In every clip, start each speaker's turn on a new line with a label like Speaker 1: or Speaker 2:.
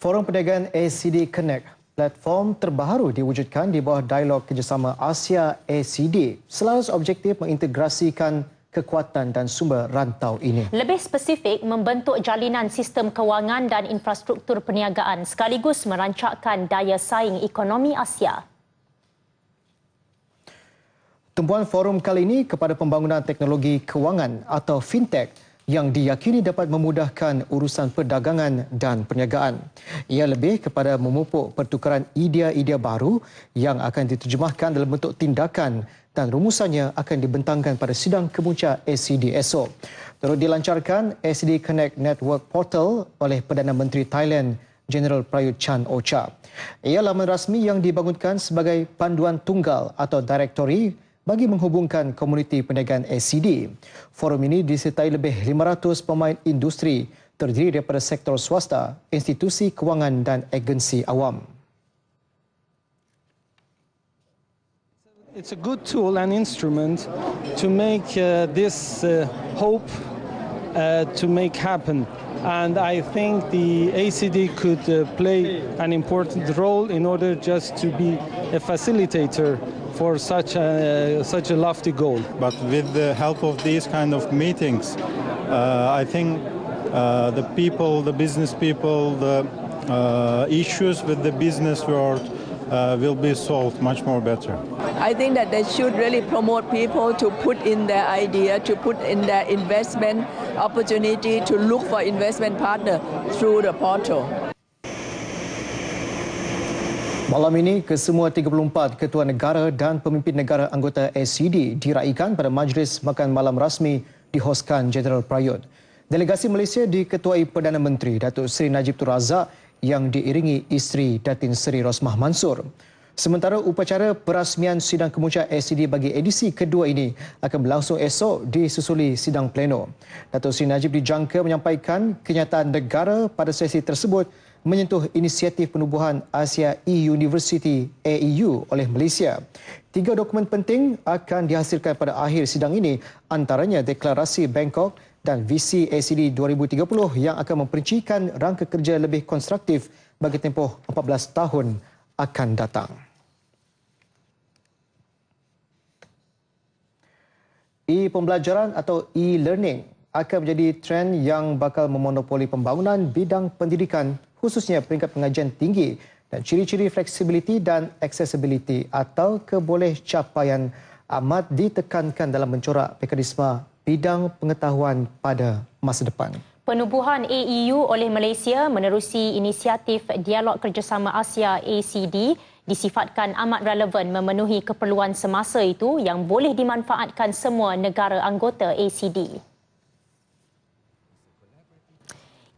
Speaker 1: Forum Perniagaan ACD Connect, platform terbaru diwujudkan di bawah dialog kerjasama Asia ACD selaras objektif mengintegrasikan kekuatan dan sumber rantau ini.
Speaker 2: Lebih spesifik, membentuk jalinan sistem kewangan dan infrastruktur perniagaan sekaligus merancakkan daya saing ekonomi Asia.
Speaker 1: Tumpuan forum kali ini kepada pembangunan teknologi kewangan atau fintech yang diyakini dapat memudahkan urusan perdagangan dan perniagaan. Ia lebih kepada memupuk pertukaran idea-idea baru yang akan diterjemahkan dalam bentuk tindakan dan rumusannya akan dibentangkan pada sidang kemuncak ACD esok. Turut dilancarkan ACD Connect Network Portal oleh Perdana Menteri Thailand General Prayut Chan Ocha. Ia laman rasmi yang dibangunkan sebagai panduan tunggal atau direktori bagi menghubungkan komuniti perniagaan ACD. Forum ini disertai lebih 500 pemain industri terdiri daripada sektor swasta, institusi kewangan dan agensi awam.
Speaker 3: It's a good tool and instrument to make uh, this uh, hope uh, to make happen. And I think the ACD could uh, play an important role in order just to be a facilitator for such a, such a lofty goal.
Speaker 4: But with the help of these kind of meetings, uh, I think uh, the people, the business people, the uh, issues with the business world uh, will be solved much more better.
Speaker 5: I think that they should really promote people to put in their idea, to put in their investment opportunity, to look for investment partner through the portal.
Speaker 1: Malam ini, kesemua 34 ketua negara dan pemimpin negara anggota ACD diraikan pada majlis makan malam rasmi dihoskan Jeneral Prayut. Delegasi Malaysia diketuai Perdana Menteri Datuk Seri Najib Tun Razak yang diiringi isteri Datin Seri Rosmah Mansur. Sementara upacara perasmian sidang kemuncak ACD bagi edisi kedua ini akan berlangsung esok disusuli sidang pleno. Datuk Seri Najib dijangka menyampaikan kenyataan negara pada sesi tersebut menyentuh inisiatif penubuhan Asia E-University AEU oleh Malaysia. Tiga dokumen penting akan dihasilkan pada akhir sidang ini antaranya Deklarasi Bangkok dan visi ACD 2030 yang akan memperincikan rangka kerja lebih konstruktif bagi tempoh 14 tahun akan datang. E-pembelajaran atau e-learning akan menjadi trend yang bakal memonopoli pembangunan bidang pendidikan khususnya peringkat pengajian tinggi dan ciri-ciri fleksibiliti dan accessibility atau keboleh capaian amat ditekankan dalam mencorak mekanisme bidang pengetahuan pada masa depan.
Speaker 2: Penubuhan AEU oleh Malaysia menerusi inisiatif Dialog Kerjasama Asia ACD disifatkan amat relevan memenuhi keperluan semasa itu yang boleh dimanfaatkan semua negara anggota ACD.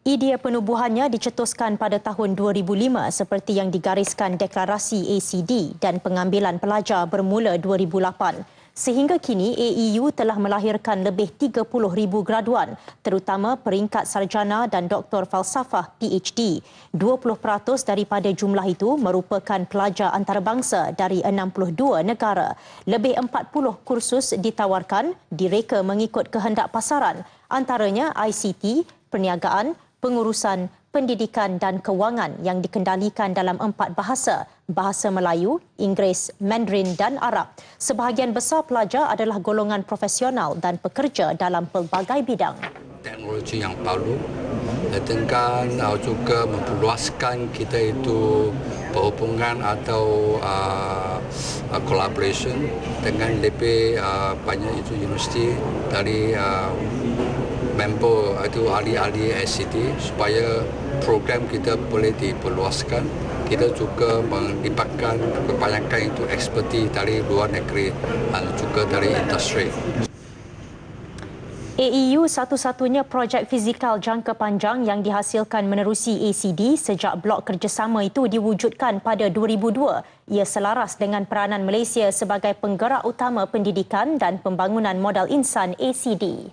Speaker 2: Idea penubuhannya dicetuskan pada tahun 2005 seperti yang digariskan deklarasi ACD dan pengambilan pelajar bermula 2008. Sehingga kini AEU telah melahirkan lebih 30,000 graduan terutama peringkat sarjana dan doktor falsafah PhD. 20% daripada jumlah itu merupakan pelajar antarabangsa dari 62 negara. Lebih 40 kursus ditawarkan direka mengikut kehendak pasaran antaranya ICT, perniagaan, pengurusan pendidikan dan kewangan yang dikendalikan dalam empat bahasa, bahasa Melayu, Inggeris, Mandarin dan Arab. Sebahagian besar pelajar adalah golongan profesional dan pekerja dalam pelbagai bidang.
Speaker 6: Teknologi yang baru dengan uh, juga memperluaskan kita itu perhubungan atau uh, uh, collaboration dengan lebih uh, banyak itu universiti dari uh, member itu ahli-ahli ICT supaya program kita boleh diperluaskan. Kita juga melibatkan kebanyakan itu eksperti dari luar negeri dan juga dari industri.
Speaker 2: AEU satu-satunya projek fizikal jangka panjang yang dihasilkan menerusi ACD sejak blok kerjasama itu diwujudkan pada 2002. Ia selaras dengan peranan Malaysia sebagai penggerak utama pendidikan dan pembangunan modal insan ACD.